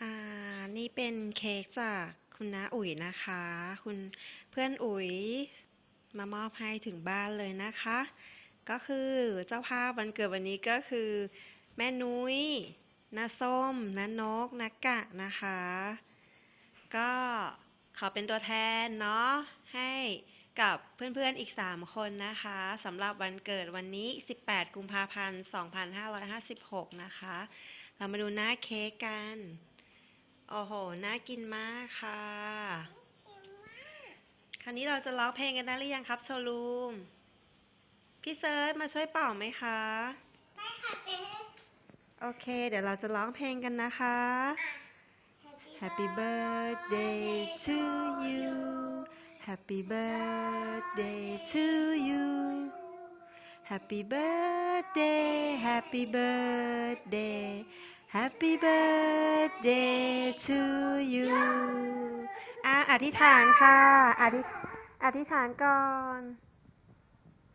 อ่า นี่เป็นเค้กจากคุณน้าอุ๋ยนะคะ คุณเพื่อนอุ๋ยมามอบให้ถึงบ้านเลยนะคะ ก็คือเจ้าภาพวันเกิดวันนี้ก็คือ แม่นุ้ยน้าส้มน้านกนักกะนะคะ ก็ขอเป็นตัวแทนเนาะให้กับเพื่อนๆอีก 3 คนนะคะสำหรับวันเกิดวันนี้ 18 กุมภาพันธ์ 2556 นะคะ เรามาดูหน้าเค้กกัน โอ้โห น่ากินมากค่ะ คราวนี้เราจะร้องเพลงกันได้หรือยังครับโชลูม พี่เซิร์ชมาช่วยเป่าไหมคะ ไม่ค่ะเป็นโอเค เดี๋ยวเราจะร้องเพลงกันนะคะ Happy birthday to you Happy birthday to you Happy birthday Happy birthday Happy birthday to you อะอธิษฐานค่ะ อธิอธิษฐานก่อน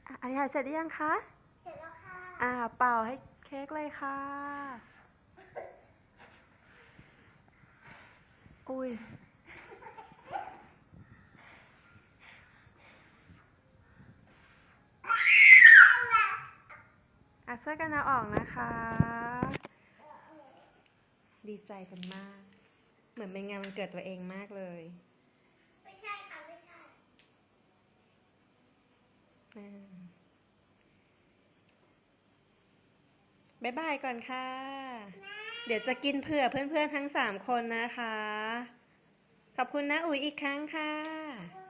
อะอธิษฐานเสร็จหรือยังคะ เสร็จแล้วค่ะ อ่า เป่าให้เค้กเลยค่ะ อุ้ยอะช่วยกันเอาออกนะคะ ดีใจกันมาก เหมือนเป็นงานวันเกิดตัวเองมากเลย ไม่ใช่ค่ะ ไม่ใช่อ่าบ๊ายบายก่อนค่ะ เดี๋ยวจะกินเผื่อเพื่อนๆทั้งสามคนนะคะ ขอบคุณนะอุ๋ยอีกครั้งค่ะขอบคุณ